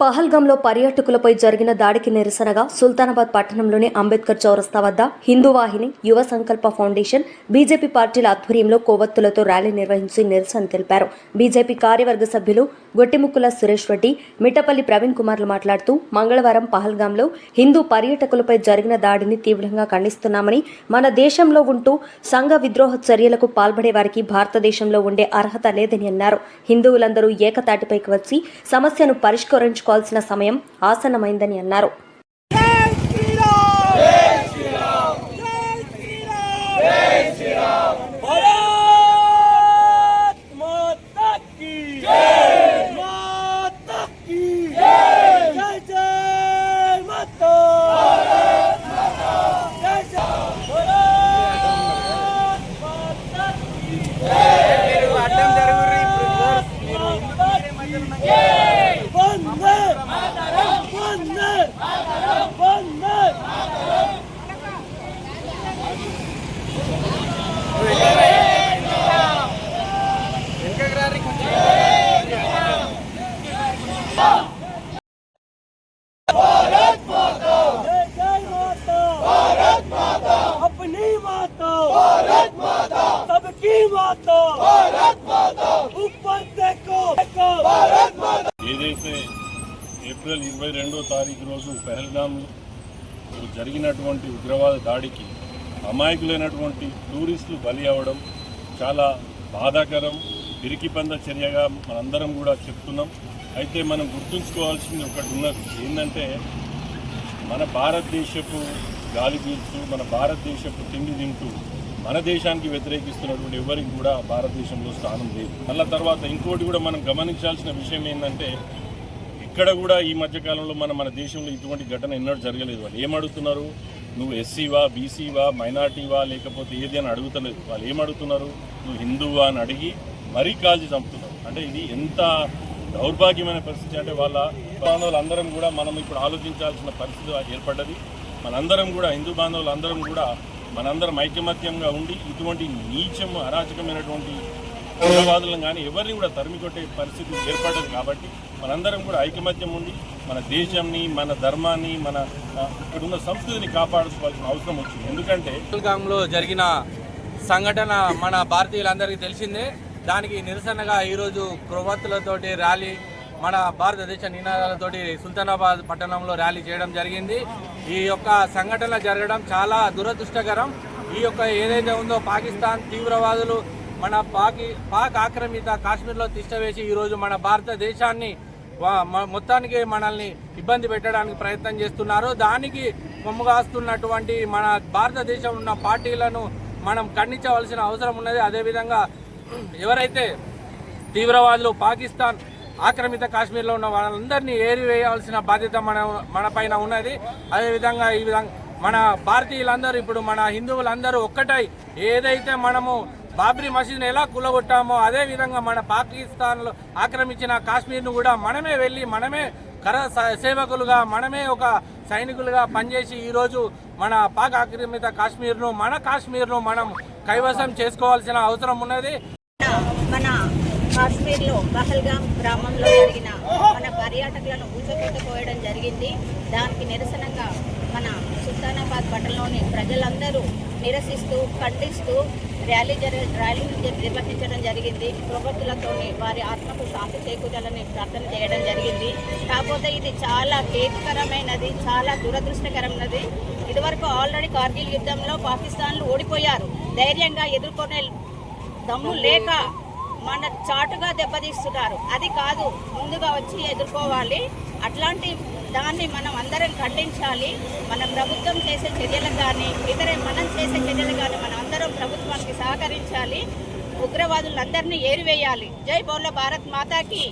పహల్గంలో పర్యాటకులపై జరిగిన దాడికి నిరసనగా సుల్తానాబాద్ పట్టణంలోని అంబేద్కర్ చౌరస్తా వద్ద హిందూ వాహిని యువ సంకల్ప ఫౌండేషన్ బీజేపీ పార్టీల ఆధ్వర్యంలో కొవ్వొత్తులతో ర్యాలీ నిర్వహించి నిరసన తెలిపారు. బీజేపీ కార్యవర్గ సభ్యులు గొట్టిముక్కుల సురేష్ రెడ్డి మిట్టపల్లి ప్రవీణ్ కుమార్లు మాట్లాడుతూ మంగళవారం పహల్గాంలో హిందూ పర్యాటకులపై జరిగిన దాడిని తీవ్రంగా ఖండిస్తున్నామని మన దేశంలో ఉంటూ సంఘ విద్రోహ చర్యలకు పాల్పడే వారికి భారతదేశంలో ఉండే అర్హత లేదని అన్నారు. హిందువులందరూ ఏకతాటిపైకి వచ్చి సమస్యను పరిష్కరించుకో పరిష్కరించుకోవాల్సిన సమయం ఆసన్నమైందని అన్నారు. अपनी माता भारत माता सबकी माता ఏప్రిల్ ఇరవై రెండో తారీఖు రోజు పెహల్గాంలో జరిగినటువంటి ఉగ్రవాద దాడికి అమాయకులైనటువంటి టూరిస్టులు బలి అవ్వడం చాలా బాధాకరం పిరికిపంద చర్యగా మనందరం కూడా చెప్తున్నాం. అయితే మనం గుర్తుంచుకోవాల్సింది ఒకటి ఉన్నది ఏంటంటే మన భారతదేశపు గాలి పీల్చు మన భారతదేశపు తిండి తింటూ మన దేశానికి వ్యతిరేకిస్తున్నటువంటి ఎవరికి కూడా భారతదేశంలో స్థానం లేదు. మళ్ళా తర్వాత ఇంకోటి కూడా మనం గమనించాల్సిన విషయం ఏంటంటే ఇక్కడ కూడా ఈ మధ్యకాలంలో మన మన దేశంలో ఇటువంటి ఘటన ఎన్నడూ జరగలేదు వాళ్ళు. ఏం అడుగుతున్నారు? నువ్వు ఎస్సీవా బీసీవా మైనార్టీవా లేకపోతే ఏది అని అడుగుతలేదు. వాళ్ళు ఏం అడుగుతున్నారు? నువ్వు హిందువా అని అడిగి మరీ కాల్చి చంపుతున్నారు. అంటే ఇది ఎంత దౌర్భాగ్యమైన పరిస్థితి అంటే వాళ్ళ బాంధవులందరం కూడా మనం ఇప్పుడు ఆలోచించాల్సిన పరిస్థితి ఏర్పడ్డది. మనందరం కూడా హిందూ బాంధవులందరం కూడా మనందరం ఐకమత్యంగా ఉండి ఇటువంటి నీచం అరాచకమైనటువంటి ఉగ్రవాదులను కానీ ఎవరిని కూడా తరిమి కొట్టే పరిస్థితి ఏర్పడదు కాబట్టి మనందరం కూడా ఐకమత్యం ఉండి మన దేశాన్ని మన ధర్మాన్ని మన ఆ, ఇక్కడున్న సంస్కృతిని కాపాడుకోవాల్సిన అవసరం వచ్చింది. ఎందుకంటే పహల్గాంలో జరిగిన సంఘటన మన భారతీయులందరికీ తెలిసిందే. దానికి నిరసనగా ఈరోజు క్రొవ్వత్తులతోటి ర్యాలీ మన భారతదేశ నినాదాలతోటి సుల్తానాబాద్ పట్టణంలో ర్యాలీ చేయడం జరిగింది. ఈ యొక్క సంఘటన జరగడం చాలా దురదృష్టకరం. ఈ యొక్క ఏదైతే ఉందో పాకిస్తాన్ తీవ్రవాదులు మన పాకి పాక్ ఆక్రమిత కాశ్మీర్లో తిష్టవేసి ఈరోజు మన భారతదేశాన్ని మొత్తానికి మనల్ని ఇబ్బంది పెట్టడానికి ప్రయత్నం చేస్తున్నారు. దానికి కొమ్ముగాస్తున్నటువంటి మన భారతదేశం ఉన్న పార్టీలను మనం ఖండించవలసిన అవసరం ఉన్నది. అదేవిధంగా ఎవరైతే తీవ్రవాదులు పాకిస్తాన్ ఆక్రమిత కాశ్మీర్లో ఉన్న వాళ్ళందరినీ ఏరివేయాల్సిన బాధ్యత మన మన పైన ఉన్నది. అదేవిధంగా ఈ విధంగా మన భారతీయులందరూ ఇప్పుడు మన హిందువులందరూ ఒక్కటై ఏదైతే మనము బాబ్రీ మసీద్ని ఎలా కూలగొట్టామో అదే విధంగా మన పాకిస్తాన్లో ఆక్రమించిన కాశ్మీర్ను కూడా మనమే వెళ్ళి మనమే కర స- సేవకులుగా మనమే ఒక సైనికులుగా పనిచేసి ఈరోజు మన పాక్ ఆక్రమిత కాశ్మీర్ను మన కాశ్మీర్ను మనం కైవసం చేసుకోవాల్సిన అవసరం ఉన్నది. కాశ్మీర్లో పహల్గామ్ గ్రామంలో జరిగిన మన పర్యాటకులను ఊచకొట్టుకోవడం జరిగింది. దానికి నిరసనగా మన సుల్తానాబాద్ పట్టణంలోని ప్రజలందరూ నిరసిస్తూ ఖండిస్తూ ర్యాలీ జరి ర్యాలీ నిర్వహించడం జరిగింది. ప్రభుత్వాలతోని వారి ఆత్మకు శాంతి చేకూరాలని ప్రార్థన చేయడం జరిగింది. కాకపోతే ఇది చాలా ఖేదకరమైనది చాలా దురదృష్టకరమైనది. ఇదివరకు ఆల్రెడీ కార్గిల్ యుద్ధంలో పాకిస్తాన్లు ఓడిపోయారు. ధైర్యంగా ఎదుర్కొనే దమ్ము లేక మన చాటుగా దెబ్బతీస్తున్నారు. అది కాదు ముందుగా వచ్చి ఎదుర్కోవాలి. అట్లాంటి దాన్ని మనం అందరం ఖండించాలి. మన ప్రభుత్వం చేసే చర్యలు కానీ ఇతర మనం చేసే చర్యలు కానీ మనం అందరం ప్రభుత్వానికి సహకరించాలి. ఉగ్రవాదులందరినీ ఏరివేయాలి. జై బౌల భారత్ మాతాకి.